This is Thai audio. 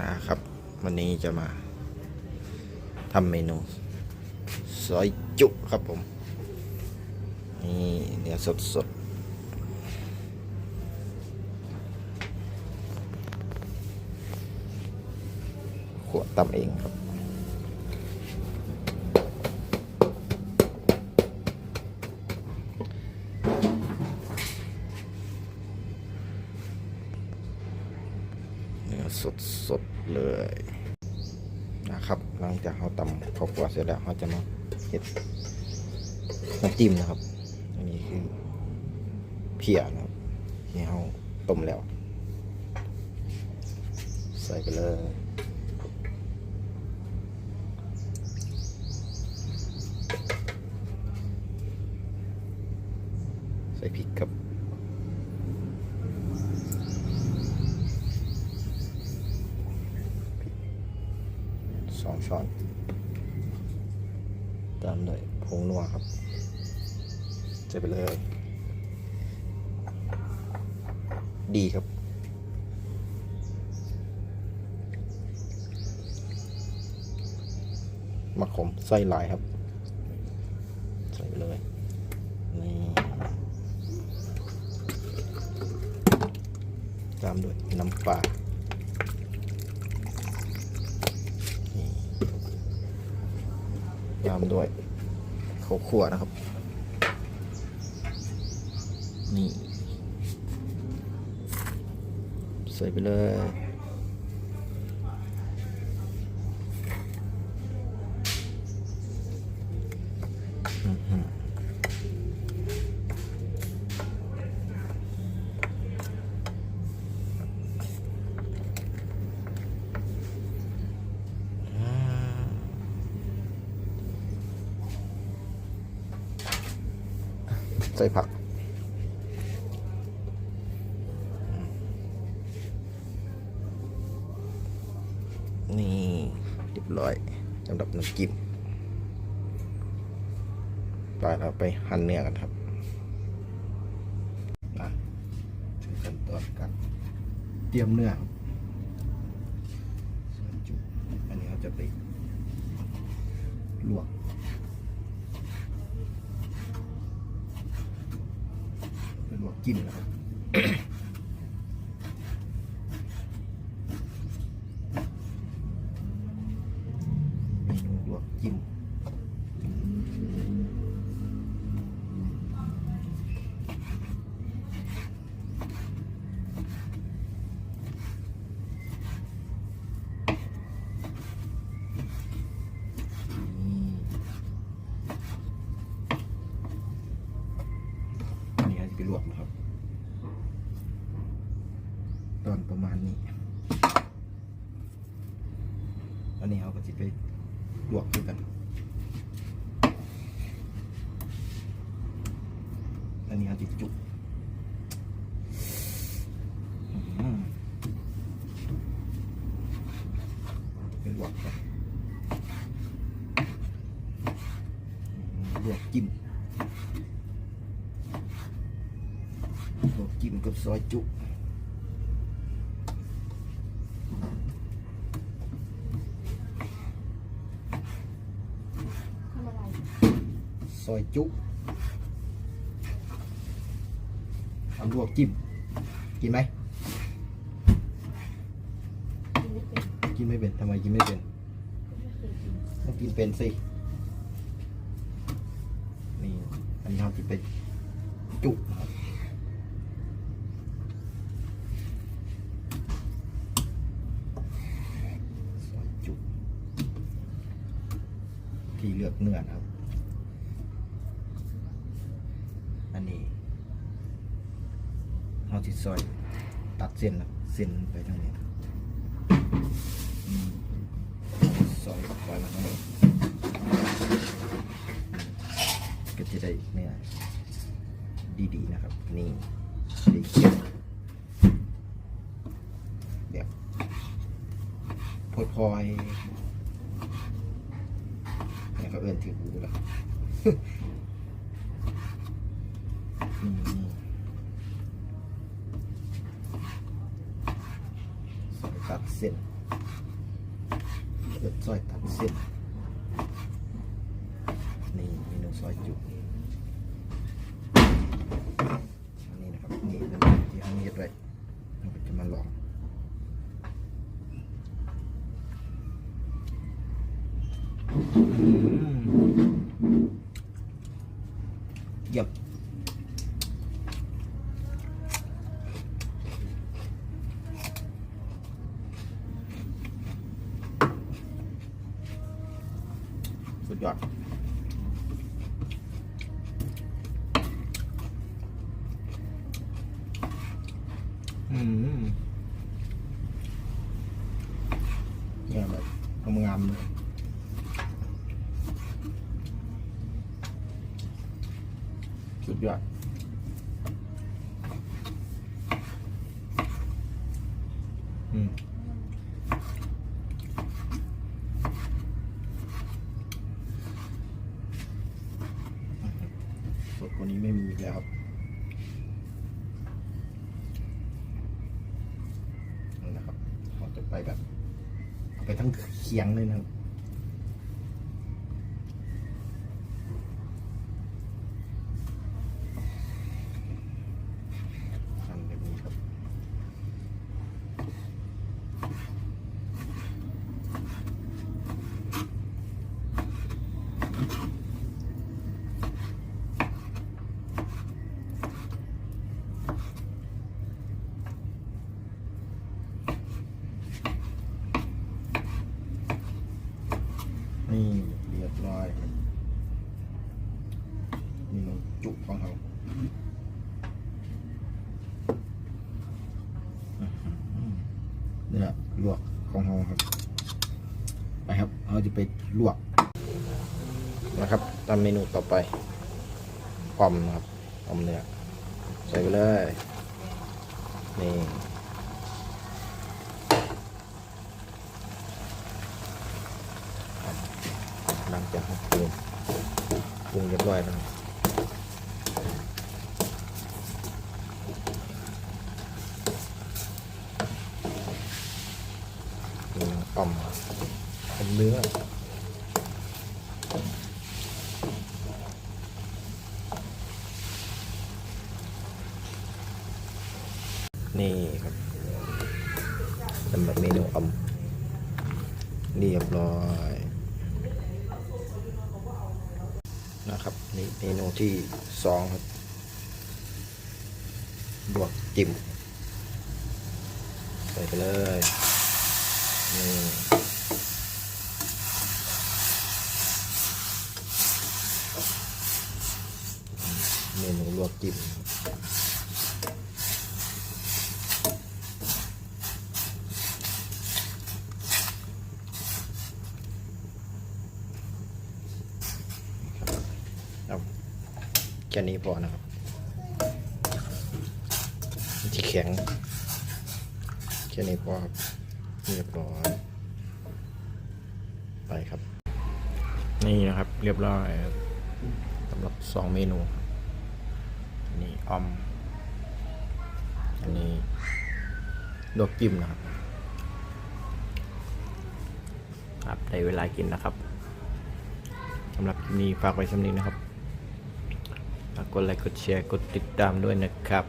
นะครับ วันนี้จะมาทำเมนูซอยจุครับผม นี่เนื้อสดสดๆขวดตำเองครับ เลยนะครับ หลังจากเราตำข้าวคั่วเสร็จแล้วเราจะมาเห็ดน้ำจิ้มนะครับ อันนี้คือเพียนะครับที่เราต้มแล้ว ใส่ไปเลยใส่พริกครับ ผงนัวครับใส่ไปเลย ดีครับมะขมไส้ลายครับ ใส่ไปเลย นี่ตามด้วยน้ำปลายามด้วย ข้าวคั่วนะครับ นี่ ใส่ไปเลย ใส่ผัก นี่เรียบร้อยสำหรับน้ำจิ้มไปเราไปหั่นเนื้อกันครับนะถึงขั้นตอนการเตรียมเนื้อส่วนจุอันนี้เราจะไปลวก ไปลวก จิ้มนะครับเมนูลวกจิ้มนี่อันนี้จะไป ลวกนะครับ ตอนประมาณนี้อันนี้เราก็จะไปลวกด้วยกัน อันนี้เราจะจุกไปลวกกันลวกจิ้ม จิ้มกับซอยจุซอยจุทำลวกจิ้ม กินไหม กินไม่เป็นทำไมกินไม่เป็นกินต้องกินเป็นสิ นี่ อันนี้เราจะไปจุนะครับซอยจุ ที่เลือกเนื้อนะครับ อันนี้เราจะซอยตัดเส้นนะเส้นไปทางนี้ซอยซอยมาทางนี้ก็จะได้เนื้อดีๆนะครับ นี่ดีเขียวแบบพดพลอย เนี่ยเขาเอื้อนถือหูแล้วอืมสายตัดเส้นกิดซอยตัดเส้น นี่เมนูซอยจุกอันนี้นะครับ นี่เป็นที่ห้องเฮ็ดไว้เราจะมาลองอืม เยี่ยมสุดยอด อืมเนี่ยแบบทำงามเลย สุดยอดอืมสดกว่านี้ไม่มีอีกแล้วครับนี่นะครับเราจะไปแบบเอาไปทั้งเคียงเลยนะครับ นี่เรียบร้อยครับนี่มันจุของเขาเนี่ยลวกของเขาครับ ไปครับเราจะไปลวกนะครับตามเมนูต่อไปออมนะครับออมเนื้อใส่ไปเลยนี่ หลังจากปรุงปรุงเรียบร้อยแล้วนี่อ่อมอ่อมเนื้อนี่ครับสำหรับเมนูอ่อมเรียบร้อย นะครับนี่เมนูที่สองครับบวกจิ้มใส่ไปเลยนี่เมนูลวกจิ้มครับแค่ นี้พอนะครับที่แข็งแค่นี้พอครับเรียบร้อยไปครับ นี่นะครับเรียบร้อยสำหรับสองเมนูนนี้ออม อันนี้ลวกจิ้มนะครับ ครับได้เวลากินนะครับสำหรับคลิปนี้ฝากไว้สำนี้นะครับ ฝากกดไลค์กดแชร์กดติดตามด้วยนะครับ